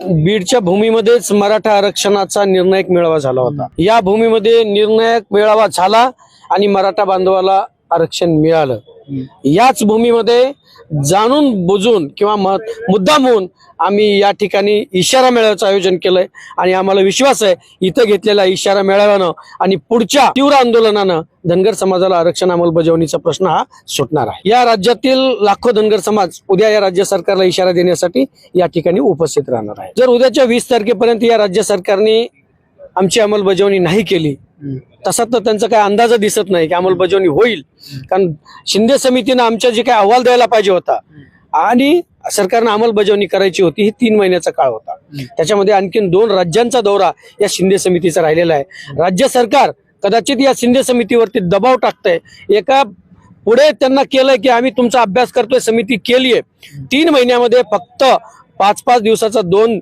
बीडच्या भूमीमध्येच मराठा आरक्षणाचा निर्णायक मेळावा झाला होता. या भूमीमध्ये निर्णायक मेळावा झाला आणि मराठा बांधवाला आरक्षण मिळालं. याच भूमीमध्ये जाणून बुजून किंवा मत मुद्दाम होऊन आम्ही या ठिकाणी इशारा मेळाव्याचं आयोजन केलंय. आणि आम्हाला विश्वास आहे इथं घेतलेल्या इशारा मेळाव्यानं आणि पुढच्या तीव्र आंदोलनानं धनगर समाजाला आरक्षण अंमलबजावणीचा प्रश्न हा सुटणार आहे. या राज्यातील लाखो धनगर समाज उद्या या राज्य सरकारला इशारा देण्यासाठी या ठिकाणी उपस्थित राहणार आहे. जर उद्याच्या वीस तारखेपर्यंत या राज्य सरकारने आमची अंमलबजावणी नाही केली. तसा तर त्यांचा काय अंदाज दिसत नाही की अंमलबजावणी होईल. कारण शिंदे समितीनं आमच्या जे काही अहवाल द्यायला पाहिजे होता आणि सरकारनं अंमलबजावणी करायची होती ही तीन महिन्याचा काळ होता. त्याच्यामध्ये आणखीन दोन राज्यांचा दौरा या शिंदे समितीचा राहिलेला आहे. राज्य सरकार कदाचित या शिंदे समितीवरती दबाव टाकतंय. एका पुढे त्यांना केलंय की आम्ही तुमचा अभ्यास करतोय समिती केली आहे तीन महिन्यामध्ये फक्त पाच पाच दिवसाचा दोन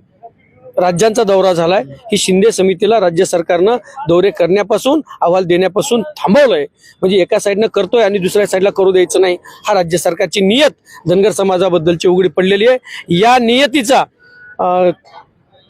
राज्यांचा दौरा झालाय. ही शिंदे समितीला राज्य सरकारनं दौरे करण्यापासून अहवाल देण्यापासून थांबवलंय. म्हणजे एका साईडनं करतोय आणि दुसऱ्या साईडला करू द्यायचं नाही. हा राज्य सरकारची नियत धनगर समाजाबद्दलची उघडी पडलेली आहे. या नियतीचा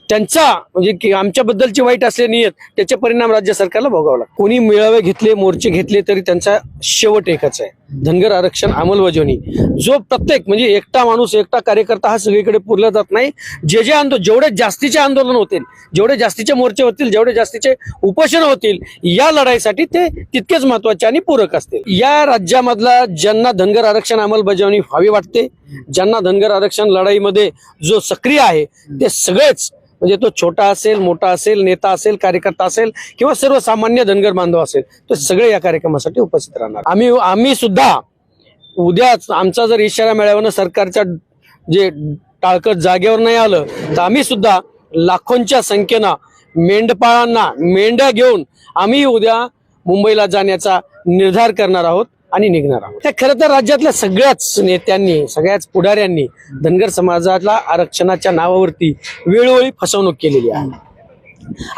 त्यांचा म्हणजे की आमच्याबद्दलची वाईट असले नियत त्याचे परिणाम राज्य सरकारला भोगावं लागतात. कोणी मेळावे घेतले मोर्चे घेतले तरी त्यांचा शेवट एकच आहे. धनगर आरक्षण अंमलबजावणी. जो प्रत्येक म्हणजे एकटा माणूस एकटा कार्यकर्ता हा सगळीकडे पुरला जात नाही. जे जे आंदोलन जेवढे जास्तीचे आंदोलन होतील जेवढे जास्तीचे मोर्चे होतील जेवढे जास्तीचे उपोषण होतील या लढाईसाठी ते तितकेच महत्त्वाचे आणि पूरक असतील. या राज्यामधला ज्यांना धनगर आरक्षण अंमलबजावणी व्हावी वाटते ज्यांना धनगर आरक्षण लढाईमध्ये जो सक्रिय आहे ते सगळेच म्हणजे तो छोटा असेल मोठा असेल नेता असेल कार्यकर्ता असेल किंवा सर्वसामान्य धनगर बांधव असेल तो सगळे या कार्यक्रमासाठी उपस्थित राहणार. आम्ही आम्ही सुद्धा उद्याच आमचा जर इशारा मिळावा सरकारच्या जे टाळकत जागेवर नाही आलं तर आम्ही सुद्धा लाखोंच्या संख्येनं मेंढपाळांना मेंढ्या घेऊन आम्ही उद्या मुंबईला जाण्याचा निर्धार करणार आहोत. आणि निघणार आहोत. ते खरं तर राज्यातल्या सगळ्याच नेत्यांनी सगळ्याच पुढाऱ्यांनी धनगर समाजाला आरक्षणाच्या नावावरती वेळोवेळी फसवणूक केलेली आहे.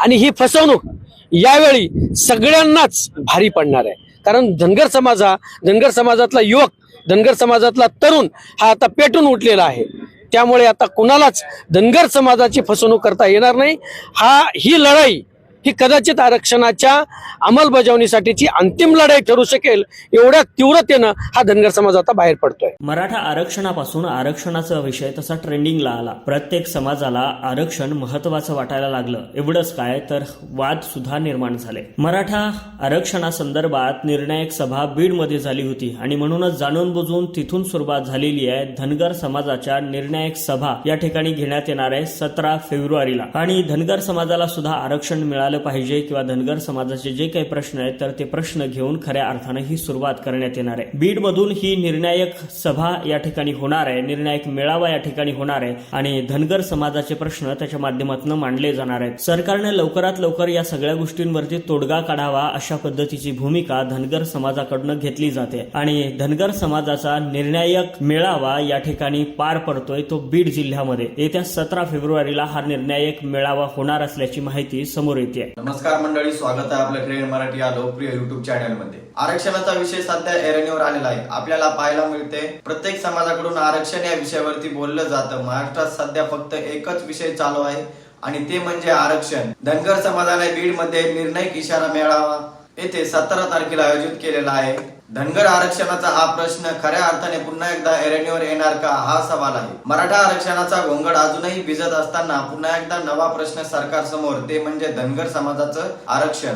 आणि ही फसवणूक यावेळी सगळ्यांनाच भारी पडणार आहे. कारण धनगर समाज हा धनगर समाजातला युवक धनगर समाजातला तरुण हा आता पेटून उठलेला आहे. त्यामुळे आता कुणालाच धनगर समाजाची फसवणूक करता येणार नाही. हा ही लढाई ही कदाचित आरक्षणाच्या अंमलबजावणीसाठीची अंतिम लढाई ठरू शकेल एवढ्या तीव्रतेनं हा धनगर समाज आता बाहेर पडतोय. मराठा आरक्षणापासून आरक्षणाचा विषय तसा ट्रेंडिंगला आला. प्रत्येक समाजाला आरक्षण महत्वाचं वाटायला लागलं. एवढंच काय तर वाद सुद्धा निर्माण झाले. मराठा आरक्षणासंदर्भात निर्णायक सभा बीडमध्ये झाली होती आणि म्हणूनच जाणून बुजून तिथून सुरुवात झालेली आहे धनगर समाजाच्या निर्णायक सभा. या ठिकाणी घेण्यात येणार आहे सतरा फेब्रुवारीला. आणि धनगर समाजाला सुद्धा आरक्षण मिळालं पाहिजे किंवा धनगर समाजाचे जे काही प्रश्न आहेत तर ते प्रश्न घेऊन खऱ्या अर्थानं ही सुरुवात करण्यात येणार आहे. बीड मधून ही निर्णायक सभा या ठिकाणी होणार आहे निर्णायक मेळावा या ठिकाणी होणार आहे आणि धनगर समाजाचे प्रश्न त्याच्या माध्यमातून मांडले जाणार आहेत. सरकारने लवकरात लवकर या सगळ्या गोष्टींवरती तोडगा काढावा अशा पद्धतीची भूमिका धनगर समाजाकडनं घेतली जाते आणि धनगर समाजाचा निर्णायक मेळावा या ठिकाणी पार पडतोय तो बीड जिल्ह्यामध्ये. येत्या सतरा फेब्रुवारीला हा निर्णायक मेळावा होणार असल्याची माहिती समोर येते. नमस्कार मंडळी स्वागत आहे आपल्या क्रेड मराठी या लोकप्रिय युट्यूब चॅनलमध्ये. आरक्षणाचा विषय सध्या एरणीवर आलेला आहे. आपल्याला पाहायला मिळते प्रत्येक समाजाकडून आरक्षण या विषयावरती बोललं जातं. महाराष्ट्रात सध्या फक्त एकच विषय चालू आहे आणि ते म्हणजे आरक्षण. धनगर समाजाने बीडमध्ये निर्णायक इशारा मेळावा. येथे सतरा तारखेला आयोजित केलेला आहे. धनगर आरक्षणाचा हा प्रश्न खऱ्या अर्थाने पुन्हा एकदा एरणीवर येणार का? हा सवाल आहे. मराठा आरक्षणाचा घोंगड अजूनही भिजत असताना पुन्हा एकदा नवा प्रश्न सरकार समोर ते म्हणजे धनगर समाजाचं आरक्षण.